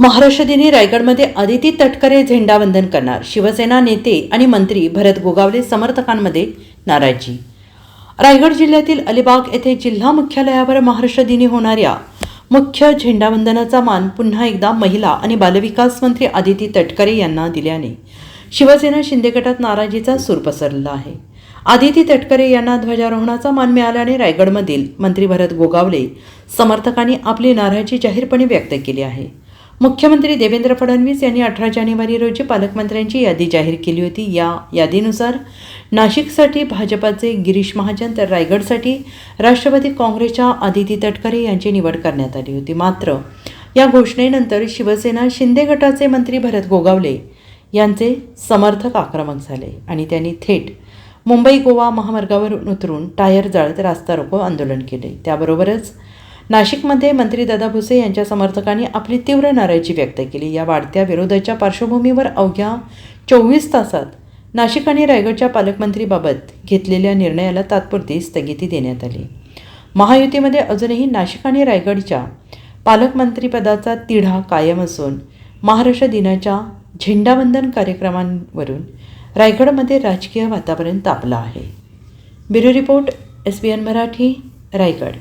महाराष्ट्र दिनी रायगडमध्ये आदिती तटकरे झेंडावंदन करणार. शिवसेना नेते आणि मंत्री भरत गोगावले समर्थकांमध्ये नाराजी. रायगड जिल्ह्यातील अलिबाग येथे जिल्हा मुख्यालयावर महाराष्ट्र दिनी होणाऱ्या मुख्य झेंडावंदनाचा मान पुन्हा एकदा महिला आणि बालविकास मंत्री आदिती तटकरे यांना दिल्याने शिवसेना शिंदे गटात नाराजीचा सूर पसरला आहे. आदिती तटकरे यांना ध्वजारोहणाचा मान मिळाल्याने रायगडमधील मंत्री भरत गोगावले समर्थकांनी आपली नाराजी जाहीरपणे व्यक्त केली आहे. मुख्यमंत्री देवेंद्र फडणवीस यांनी अठरा जानेवारी रोजी पालकमंत्र्यांची यादी जाहीर केली होती. या यादीनुसार नाशिकसाठी भाजपाचे गिरीश महाजन तर रायगडसाठी राष्ट्रवादी काँग्रेसच्या आदिती तटकरे यांची निवड करण्यात आली होती. मात्र या घोषणेनंतर शिवसेना शिंदे गटाचे मंत्री भरत गोगावले यांचे समर्थक आक्रमक झाले आणि त्यांनी थेट मुंबई गोवा महामार्गावरून उतरून टायर जाळत रास्ता रोको आंदोलन केले. त्याबरोबरच नाशिकमध्ये मंत्री दादा भुसे यांच्या समर्थकांनी आपली तीव्र नाराजी व्यक्त केली. या वाढत्या विरोधाच्या पार्श्वभूमीवर अवघ्या चोवीस तासात नाशिक आणि रायगडच्या पालकमंत्रीबाबत घेतलेल्या निर्णयाला तात्पुरती स्थगिती देण्यात आली. महायुतीमध्ये अजूनही नाशिक आणि रायगडच्या पालकमंत्रीपदाचा तिढा कायम असून महाराष्ट्र दिनाच्या झेंडावंदन कार्यक्रमांवरून रायगडमध्ये राजकीय वातावरण तापलं आहे. Bureau report S B N Marathi Raigad.